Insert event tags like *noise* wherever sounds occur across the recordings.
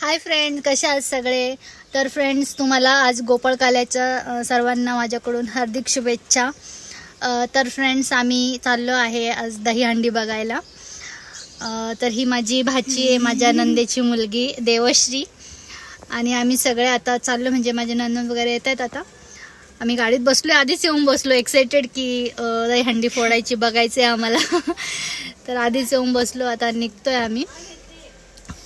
Hi friend कसे आहात सगळे? तर फ्रेंड्स तुम्हाला आज गोपाळकाल्याच्या सर्वांना माझ्याकडून हार्दिक शुभेच्छा. तर फ्रेंड्स आम्ही चाललो आहे आज दहीहंडी बघायला. तर ही माझी भाची आहे माझ्या नंदेची मुलगी देवश्री. आणि आम्ही सगळे आता चाललो म्हणजे माझे नंदन वगैरे येत आहेत आता. आम्ही गाडीत बसलो आधीच येऊन बसलो एक्सायटेड की दहीहंडी फोडायची बघायची आहे आम्हाला. *laughs* तर आधीच येऊन बसलो आता निघतोय आम्ही.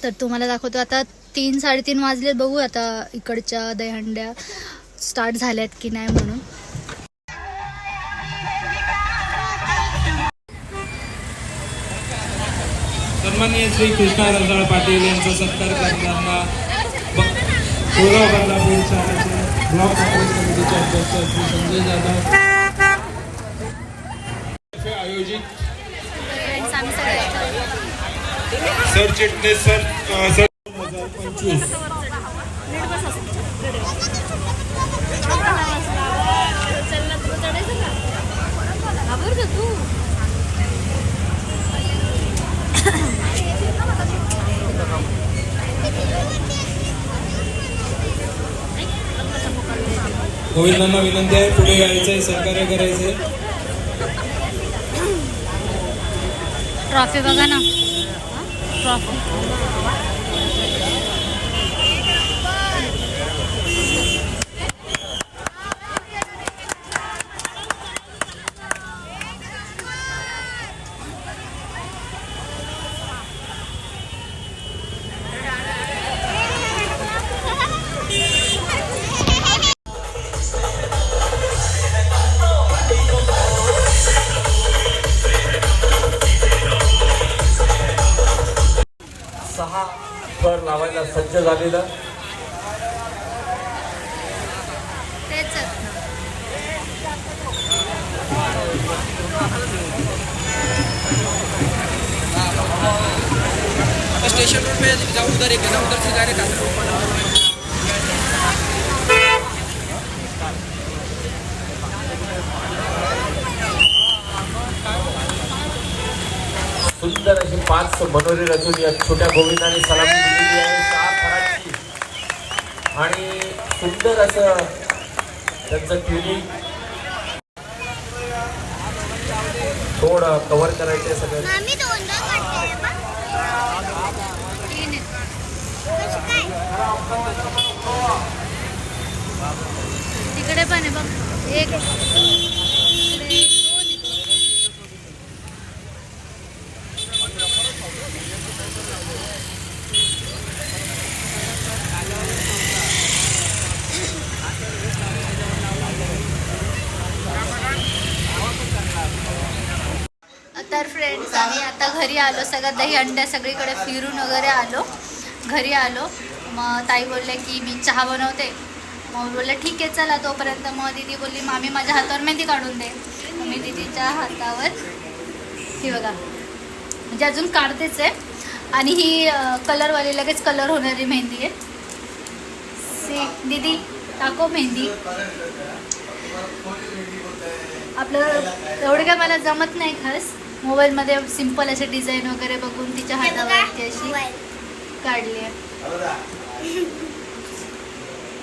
तर तुम्हाला दाखवतो आता तीन साडेतीन वाजले बघू आता इकडच्या दहीहंड्या स्टार्ट झाल्यात की नाही म्हणून. सन्माननीय श्री कृष्णा रंजाळ पाटील यांचा सत्कार करताना कोरेगाव बदलापूर शहराचे ब्लॉक काँग्रेस कमिटीचे अध्यक्ष श्री संजय जाधव. आयोजित. सरचिटणीस सर सर पंचवीस तू गोविंदांना विनंती आहे पुढे यायचं आहे सहकार्य करायचं आहे ट्रॉफी बघा ना. ट्रॉफी फळ लावायला सज्ज झालेलं. तेच स्टेशन रोड पे जाओ उधर एक ना उधर से डायरेक्ट सुंदर अशी पाच मनोरी रचून या छोट्या गोविंदाने सलामी दिलेली आहे. चार फळांची आणि सुंदर असं त्यांचं ट्युनिंग. थोडं कव्हर करायचे सगळं तिकडे पण आहे बघ. एक. तर फ्रेंड्स आम्ही आता घरी आलो. सगळं दही अंड्या सगळीकडे फिरून वगैरे आलो. घरी आलो. मग ताई बोलल्या की मी चहा बनवते. मग बोललं ठीक आहे चला. तोपर्यंत मग दीदी बोलली मामी माझ्या हातावर मेहंदी काढून दे. मग मी दीदीच्या हातावर ही बघा म्हणजे अजून काढतेच आहे. आणि ही कलरवाली लगेच कलर होणारी मेहंदी आहे. सी दीदी टाको मेहंदी. आपलं एवढं काय मला जमत नाही खास. मोबाईलमध्ये सिंपल असे डिझाईन वगैरे बघून तिच्या हे हातावरती अशी. काढली आहे. *laughs*